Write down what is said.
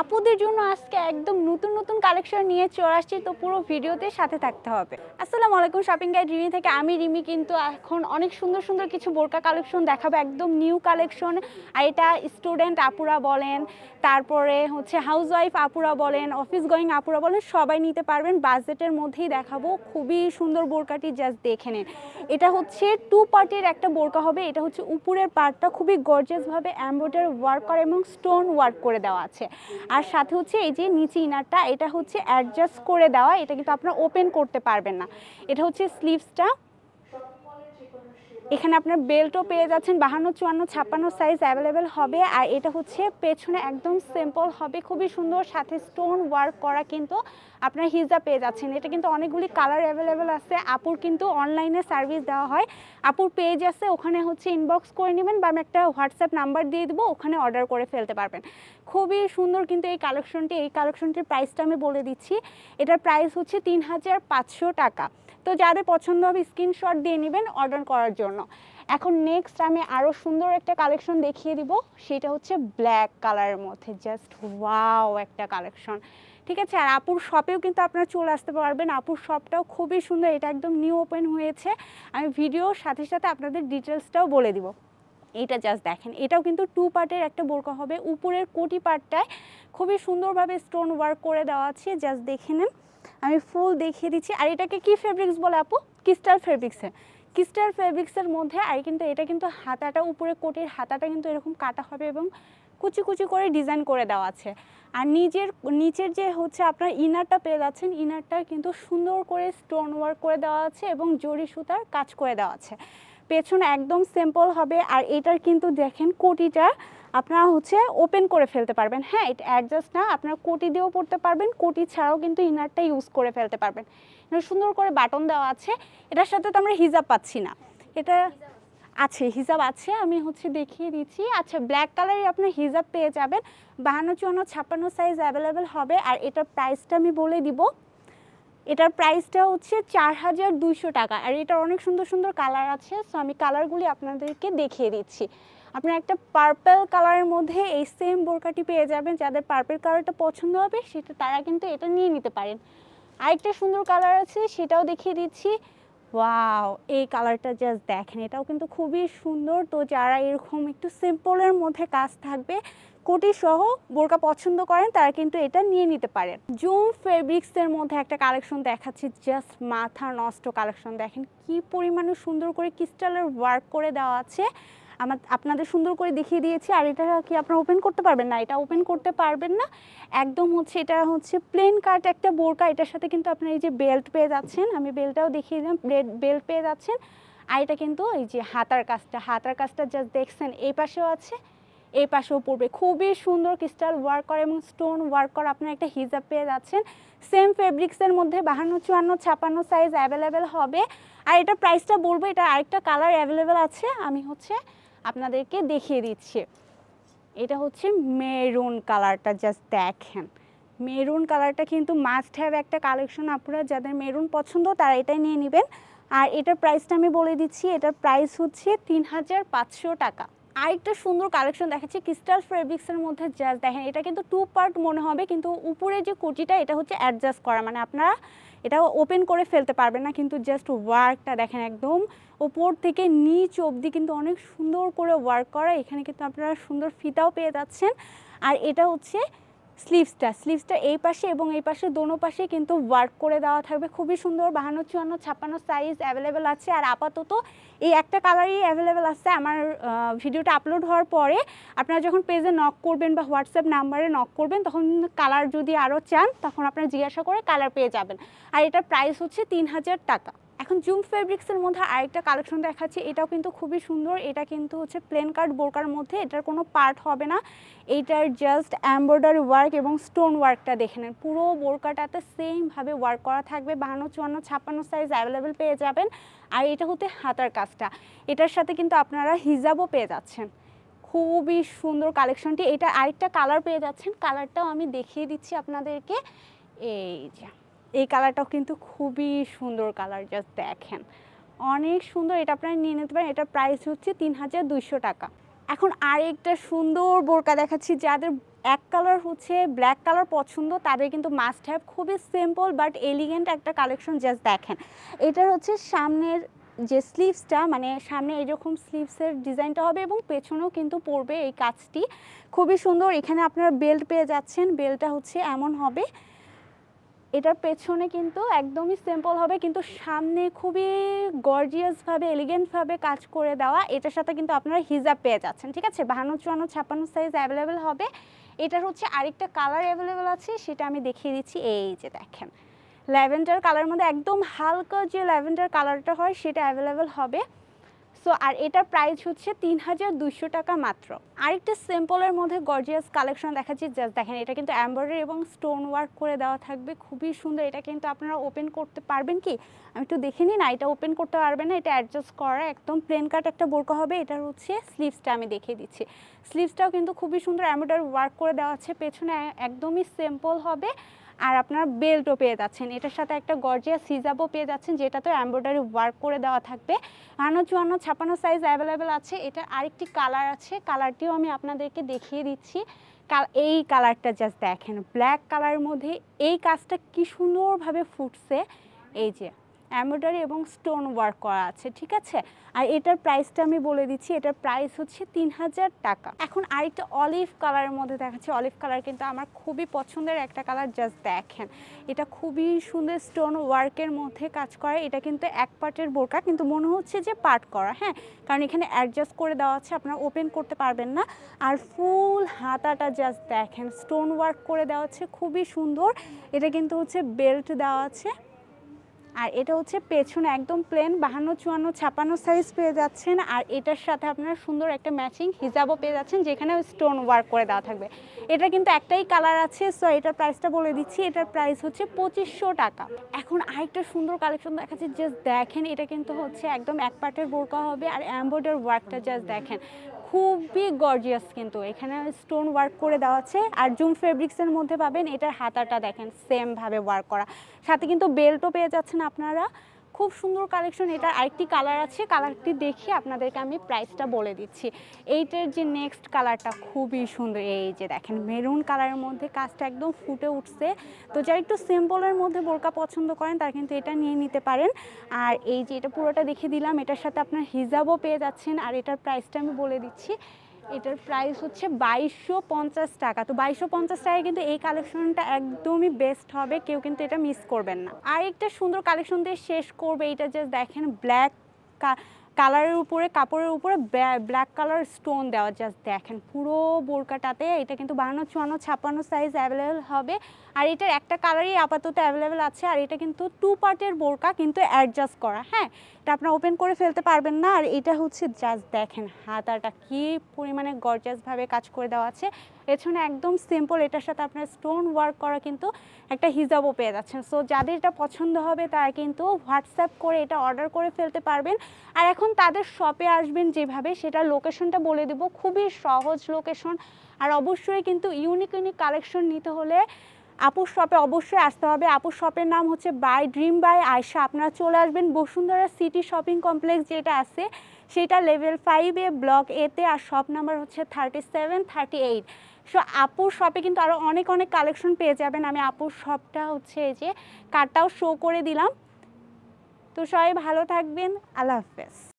আপুদের জন্য আজকে একদম নতুন নতুন কালেকশন নিয়ে চলে আসছি, তো পুরো ভিডিওতে সাথে থাকতে হবে। আসসালামু আলাইকুম শপিং গাইড রিমি থেকে আমি রিমি কিন্তু এখন অনেক সুন্দর সুন্দর কিছু বোরকা কালেকশন দেখাবো, একদম নিউ কালেকশন আর এটা স্টুডেন্ট আপুরা বলেন, তারপরে হচ্ছে হাউসওয়াইফ আপুরা বলেন অফিস গোয়িং আপুরা বলেন, সবাই নিতে পারবেন বাজেটের মধ্যেই দেখাবো। খুবই সুন্দর বোরকাটি জাস্ট দেখে নেন। এটা হচ্ছে টু পার্টের একটা বোরকা হবে, এটা হচ্ছে উপরের পার্টটা খুবই গর্জিয়াসভাবে এমব্রয়ডারি ওয়ার্ক করা এবং স্টোন ওয়ার্ক করে দেওয়া আছে। আর সাথে হচ্ছে এই যে নিচে ইনারটা এটা হচ্ছে অ্যাডজাস্ট করে দেওয়া, এটা কিন্তু আপনারা ওপেন করতে পারবেন না। এটা হচ্ছে স্লিভসটা এখানে আপনার বেল্টও পেয়ে যাচ্ছেন বাহান্ন, চুয়ান্ন, ছাপ্পান্ন সাইজ অ্যাভেলেবেল হবে। আর এটা হচ্ছে পেছনে একদম সিম্পল হবে, খুবই সুন্দর, সাথে স্টোন ওয়ার্ক করা কিন্তু আপনার হিজা পেয়ে যাচ্ছেন। এটা কিন্তু অনেকগুলি কালার অ্যাভেলেবেল আছে। আপুর কিন্তু অনলাইনে সার্ভিস দেওয়া হয়। আপুর পেজ আছে, ওখানে হচ্ছে ইনবক্স করে নেবেন বা আমি একটা হোয়াটসঅ্যাপ নাম্বার দিয়ে দেবো, ওখানে অর্ডার করে ফেলতে পারবেন। খুবই সুন্দর কিন্তু এই কালেকশনটি এই কালেকশনটির প্রাইসটা আমি বলে দিচ্ছি। এটার প্রাইস হচ্ছে তিন হাজার পাঁচশো টাকা। তো যাদের পছন্দ হবে স্ক্রিনশট দিয়ে নেবেন অর্ডার করার জন্য। এখন নেক্সট আমি আরও সুন্দর একটা কালেকশন দেখিয়ে দিব। সেটা হচ্ছে ব্ল্যাক কালারের মধ্যে। জাস্ট ওয়াও একটা কালেকশন ঠিক আছে? আর আপুর শপেও কিন্তু আপনারা চলে আসতে পারবেন। আপুর শপটাও খুবই সুন্দর। এটা একদম নিউ ওপেন হয়েছে। আমি ভিডিওর সাথে সাথে আপনাদের ডিটেলসটাও বলে দিব। এটা জাস্ট দেখেন। এটাও কিন্তু টু পার্টের একটা বোরকা হবে। উপরের কোটি পার্টটায় খুবই সুন্দরভাবে স্টোন ওয়ার্ক করে দেওয়া আছে। জাস্ট দেখে নেন। আমি ফুল দেখিয়ে দিচ্ছি। আর এটাকে কি ফেব্রিক্স বলে আপু? ক্রিস্টাল ফেব্রিক্সে ক্রিস্টাল ফেব্রিক্সের মধ্যে আর কিন্তু এটা কিন্তু হাতাটা, উপরে কোটির হাতাটা কিন্তু এরকম কাটা হবে এবং কুচি কুচি করে ডিজাইন করে দেওয়া আছে। আর নিজের, নিচের যে হচ্ছে আপনার ইনারটা পেয়ে যাচ্ছেন ইনারটা কিন্তু সুন্দর করে স্টোন ওয়ার্ক করে দেওয়া আছে এবং জরি সুতার কাজ করে দেওয়া আছে। পেছনে একদম সিম্পল হবে। আর এটার কিন্তু দেখেন কোটিটা আপনারা হচ্ছে ওপেন করে ফেলতে পারবেন। হ্যাঁ এটা অ্যাডজাস্ট না, আপনারা কোটি দিয়েও পড়তে পারবেন, কোটি ছাড়াও কিন্তু ইনারটা ইউজ করে ফেলতে পারবেন। সুন্দর করে বাটন দেওয়া আছে, এটার সাথে তো আমরা হিজাব পাচ্ছি না। এটা আছে, হিজাব আছে, আমি হচ্ছে দেখিয়ে দিচ্ছি। আচ্ছা ব্ল্যাক কালারই আপনার হিজাব পেয়ে যাবেন। বাহান্ন, চুয়ান্ন, ছাপ্পান্ন সাইজ অ্যাভেলেবেল হবে, আর এটার প্রাইসটা আমি বলে দিব। এটার প্রাইসটা হচ্ছে চার হাজার দুইশো টাকা, আর এটার অনেক সুন্দর সুন্দর কালার আছে সো আমি কালারগুলি আপনাদেরকে দেখিয়ে দিচ্ছি। আপনার একটা পার্পল কালারের মধ্যে এই সেম বোরকাটি পেয়ে যাবেন। যাদের পার্পেল কালারটা পছন্দ হবে, সেটা তারা কিন্তু এটা নিয়ে নিতে পারেন। আরেকটা সুন্দর কালার আছে, সেটাও দেখিয়ে দিচ্ছি। ওয়াও এই কালারটা জাস্ট দেখেন, এটাও কিন্তু খুবই সুন্দর। তো যারা এরকম একটু সিম্পলের মধ্যে কাজ থাকবে, কোটি সহ বোরকা পছন্দ করেন, তারা কিন্তু এটা নিয়ে নিতে পারেন। জুম ফেব্রিক্সের মধ্যে একটা কালেকশন দেখাচ্ছি জাস্ট মাথা নষ্ট কালেকশন দেখেন কি পরিমাণে সুন্দর করে ক্রিস্টালের ওয়ার্ক করে দেওয়া আছে। আমার, আপনাদের সুন্দর করে দেখিয়ে দিয়েছি, আর এটা কি আপনারা ওপেন করতে পারবেন না? এটা ওপেন করতে পারবেন না। একদম হচ্ছে, এটা হচ্ছে প্লেন কাট একটা বোরকা, এটার সাথে কিন্তু আপনার এই যে বেল্ট পেয়ে যাচ্ছেন, আমি বেল্টটাও দেখিয়ে দিলাম বেল্ট পেয়ে যাচ্ছেন। আর এটা কিন্তু এই যে হাতার কাজটা হাতার কাজটা জাস্ট দেখছেন, এই পাশেও আছে, এই পাশেও পড়বে। খুবই সুন্দর ক্রিস্টাল ওয়ার্ক করা এবং স্টোন ওয়ার্ক করা আপনার একটা হিজাব পেয়ে যাচ্ছেন। সেম ফেব্রিক্সের মধ্যে বাহান্ন, চুয়ান্ন, ছাপান্ন সাইজ অ্যাভেলেবেল হবে। আর এটা প্রাইসটা বলব, এটা আরেকটা কালার অ্যাভেলেবেল আছে, আমি হচ্ছে আপনাদেরকে দেখিয়ে দিচ্ছি। এটা হচ্ছে মেরুন কালারটা জাস্ট দেখেন। মেরুন কালারটা কিন্তু মাস্ট হ্যাভ একটা কালেকশন আপনারা, যাদের মেরুন পছন্দ তারা এটাই নিয়ে নেবেন। আর এটার প্রাইসটা আমি বলে দিচ্ছি, এটার প্রাইস হচ্ছে তিন হাজার পাঁচশো টাকা। আরেকটা সুন্দর কালেকশন দেখাচ্ছি ক্রিস্টাল ফেব্রিক্সের মধ্যে জাস্ট দেখেন, এটা কিন্তু টু পার্ট মনে হবে, কিন্তু উপরে যে কুটিটা এটা হচ্ছে অ্যাডজাস্ট করা। মানে আপনারা এটা ওপেন করে ফেলতে পারবে না, কিন্তু জাস্ট ওয়ার্কটা দেখেন একদম ওপর থেকে নিচ অবধি কিন্তু অনেক সুন্দর করে ওয়ার্ক করা। এখানে কিন্তু আপনারা সুন্দর ফিতাও পেয়ে যাচ্ছেন। আর এটা হচ্ছে স্লিভসটা স্লিভসটা এই পাশে এবং এই পাশে দোনো পাশে কিন্তু ওয়ার্ক করে দেওয়া থাকবে। খুবই সুন্দর, বাহান্ন, চুয়ান্ন, ছাপ্পান্ন সাইজ অ্যাভেলেবেল আছে। আর আপাতত এই একটা কালারই অ্যাভেলেবেল আছে। আমার ভিডিওটা আপলোড হওয়ার পরে আপনারা যখন পেজে নক করবেন বা হোয়াটসঅ্যাপ নাম্বারে নক করবেন, তখন কালার যদি আরও চান, তখন আপনারা জিজ্ঞাসা করে কালার পেয়ে যাবেন। আর এটার প্রাইস হচ্ছে তিন হাজার টাকা। এখন জুম ফেব্রিক্সের মধ্যে আরেকটা কালেকশন দেখাচ্ছি, এটাও কিন্তু খুবই সুন্দর, এটা কিন্তু হচ্ছে প্লেন কার্ড বোরকার মধ্যে, এটার কোনো পার্ট হবে না। এইটার জাস্ট এমব্রয়ডারি ওয়ার্ক এবং স্টোন ওয়ার্কটা দেখে নেন। পুরো বোরকাটাতে সেমভাবে ওয়ার্ক করা থাকবে, বাহান্ন, চুয়ান্ন, ছাপ্পান্ন সাইজ অ্যাভেলেবেল পেয়ে যাবেন। আর এটা হতে হাতার কাজটা, এটার সাথে কিন্তু আপনারা হিজাবও পেয়ে যাচ্ছেন। খুবই সুন্দর কালেকশনটি, এটা আরেকটা কালার পেয়ে যাচ্ছেন কালারটাও আমি দেখিয়ে দিচ্ছি আপনাদেরকে। এই যে। এই কালারটাও কিন্তু খুবই সুন্দর কালার জাস্ট দেখেন। অনেক সুন্দর, এটা আপনারা নিয়ে নিতে পারেন। এটা প্রাইস হচ্ছে তিন হাজার দুইশো টাকা। এখন আরেকটা সুন্দর বোরকা দেখাচ্ছি, যাদের এক কালার হচ্ছে ব্ল্যাক কালার পছন্দ, তাদের কিন্তু মাস্ট হ্যাভ খুবই সিম্পল বাট এলিগেন্ট একটা কালেকশন জাস্ট দেখেন। এটার হচ্ছে সামনের যে স্লিভসটা মানে সামনে এরকম স্লিভসের ডিজাইনটা হবে এবং পেছনেও কিন্তু পড়বে এই কাজটি। খুবই সুন্দর, এখানে আপনারা বেল্ট পেয়ে যাচ্ছেন। বেল্টটা হচ্ছে এমন হবে এটার পেছনে কিন্তু একদমই সিম্পল হবে, কিন্তু সামনে খুবই গর্জিয়াসভাবে এলিগেন্টভাবে কাজ করে দেওয়া। এটার সাথে কিন্তু আপনারা হিজাব পেয়ে যাচ্ছেন, ঠিক আছে? বাহান্ন, চুয়ান্ন, ছাপ্পান্ন সাইজ অ্যাভেলেবেল হবে। এটার হচ্ছে আরেকটা কালার অ্যাভেলেবেল আছে, সেটা আমি দেখিয়ে দিচ্ছি। এই যে দেখেন, ল্যাভেন্ডার কালার মধ্যে একদম হালকা যে ল্যাভেন্ডার কালারটা হয়, সেটা অ্যাভেলেবেল হবে। সো আর এটার প্রাইস হচ্ছে তিন হাজার দুইশো টাকা মাত্র। আরেকটা সিম্পলের মধ্যে গর্জিয়াস কালেকশন দেখাচ্ছি। জাস্ট দেখেন, এটা কিন্তু এমব্রয়ডারি এবং স্টোন ওয়ার্ক করে দেওয়া থাকবে। খুবই সুন্দর। এটা কিন্তু আপনারা ওপেন করতে পারবেন কি? আমি একটু দেখে নিই না, এটা ওপেন করতে পারবেন না, এটা অ্যাডজাস্ট করা একদম প্লেন কাট একটা বোরকা হবে। এটার হচ্ছে স্লিভসটা আমি দেখিয়ে দিচ্ছি। স্লিভসটাও কিন্তু খুবই সুন্দর এমব্রয়ডারি ওয়ার্ক করে দেওয়া আছে। পেছনে একদমই সিম্পল হবে। আর আপনার বেল্টও পেয়ে যাচ্ছেন। এটার সাথে একটা গর্জিয়া সিজাবও পেয়ে যাচ্ছেন যেটাতে এমব্রয়ডারি ওয়ার্ক করে দেওয়া থাকবে। আনো চুয়ান্ন ছাপান্ন সাইজ অ্যাভেলেবেল আছে। এটার আরেকটি কালার আছে। কালারটিও আমি আপনাদেরকে দেখিয়ে দিচ্ছি। এই কালারটা জাস্ট দেখেন ব্ল্যাক কালারের মধ্যে এই কাজটা কি সুন্দরভাবে ফুটছে। এই যে এমব্রয়ডারি এবং স্টোন ওয়ার্ক করা আছে, ঠিক আছে? আর এটার প্রাইসটা আমি বলে দিচ্ছি, এটার প্রাইস হচ্ছে তিন হাজার টাকা। এখন আরেকটা অলিভ কালারের মধ্যে দেখাচ্ছে। অলিভ কালার কিন্তু আমার খুবই পছন্দের একটা কালার জাস্ট দেখেন। এটা খুবই সুন্দর স্টোন ওয়ার্কের মধ্যে কাজ করে। এটা কিন্তু এক পার্টের বোরকা, কিন্তু মনে হচ্ছে যে পার্ট করা হ্যাঁ? কারণ এখানে অ্যাডজাস্ট করে দেওয়া আছে, আপনারা ওপেন করতে পারবেন না। আর ফুল হাতাটা জাস্ট দেখেন স্টোন ওয়ার্ক করে দেওয়া আছে, খুবই সুন্দর। এটা কিন্তু হচ্ছে বেল্ট দেওয়া আছে। আর এটা হচ্ছে পেছনে একদম প্লেন বাহান্ন, চুয়ান্ন, ছাপান্ন সাইজ পেয়ে যাচ্ছেন। আর এটার সাথে আপনারা সুন্দর একটা ম্যাচিং হিজাবও পেয়ে যাচ্ছেন, যেখানে স্টোন ওয়ার্ক করে দেওয়া থাকবে। এটা কিন্তু একটাই কালার আছে সো এটার প্রাইসটা বলে দিচ্ছি। এটার প্রাইস হচ্ছে পঁচিশশো টাকা। এখন আরেকটা সুন্দর কালেকশন দেখাচ্ছি জাস্ট দেখেন, এটা কিন্তু হচ্ছে একদম এক পার্টের বোরকা হবে, আর এম্বয়ডার ওয়ার্কটা জাস্ট দেখেন। খুবই গর্জিয়াস কিন্তু। এখানে স্টোন ওয়ার্ক করে দেওয়া আছে। আর জুম ফেব্রিক্সের মধ্যে পাবেন, এটার হাতাটা দেখেন সেমভাবে ওয়ার্ক করা। সাথে কিন্তু বেল্টও পেয়ে যাচ্ছেন আপনারা। খুব সুন্দর কালেকশন এটার আরেকটি কালার আছে কালারটি দেখে আপনাদেরকে আমি প্রাইসটা বলে দিচ্ছি। এইটার যে নেক্সট কালারটা খুবই সুন্দর। এই যে দেখেন মেরুন কালারের মধ্যে কাজটা একদম ফুটে উঠছে। তো যারা একটু সিম্পলের মধ্যে বোরকা পছন্দ করেন, তারা কিন্তু এটা নিয়ে নিতে পারেন। আর এই যে এটা পুরোটা দেখে দিলাম, এটার সাথে আপনার হিজাবও পেয়ে যাচ্ছেন। আর এটার প্রাইসটা আমি বলে দিচ্ছি এটার প্রাইস হচ্ছে বাইশশো পঞ্চাশ টাকা। তো বাইশশো পঞ্চাশ টাকায় কিন্তু এই কালেকশনটা একদমই বেস্ট হবে, কেউ কিন্তু এটা মিস করবেন না। আর একটা সুন্দর কালেকশন দিয়ে শেষ করবে এটা জাস্ট দেখেন ব্ল্যাক কালারের উপরে, কাপড়ের উপরে ব্ল্যাক কালার স্টোন দেওয়া জাস্ট দেখেন, পুরো বোরকাটাতে এটা কিন্তু বাহান্ন, চুয়ান্ন, ছাপ্পান্ন সাইজ অ্যাভেলেবেল হবে। আর এটার একটা কালারই আপাতত অ্যাভেলেবেল আছে, আর এটা কিন্তু টু পার্টের বোরকা কিন্তু অ্যাডজাস্ট করা হ্যাঁ? এটা আপনার ওপেন করে ফেলতে পারবেন না, আর এটা হচ্ছে জাস্ট দেখেন, হাতাটা কি পরিমাণে গর্জাসভাবে কাজ করে দেওয়া আছে। পেছনে একদম সিম্পল এটার সাথে আপনার স্টোন ওয়ার্ক করা কিন্তু একটা হিজাবও পেয়ে যাচ্ছেন। সো যাদের এটা পছন্দ হবে, তারা কিন্তু হোয়াটসঅ্যাপ করে এটা অর্ডার করে ফেলতে পারবেন। আর এখন তাদের শপে আসবেন যেভাবে সেটা লোকেশনটা বলে দেবো। খুবই সহজ লোকেশন আর অবশ্যই কিন্তু ইউনিক ইউনিক কালেকশন নিতে হলে আপুর শপে অবশ্যই আসতে হবে। আপুর শপের নাম হচ্ছে বাই ড্রিম বাই আয়সা আপনারা চলে আসবেন বসুন্ধরা সিটি শপিং কমপ্লেক্স যেটা আছে, সেটা লেভেল ফাইভে ব্লক এতে আর শপ নাম্বার হচ্ছে thirty seven thirty eight so আপুর শপে কিন্তু আরও অনেক অনেক কালেকশন পেয়ে যাবেন। আমি আপুর শপটা হচ্ছে এই যে কার্ডটাও শো করে দিলাম। তো সবাই ভালো থাকবেন। আল্লাহ হাফেজ।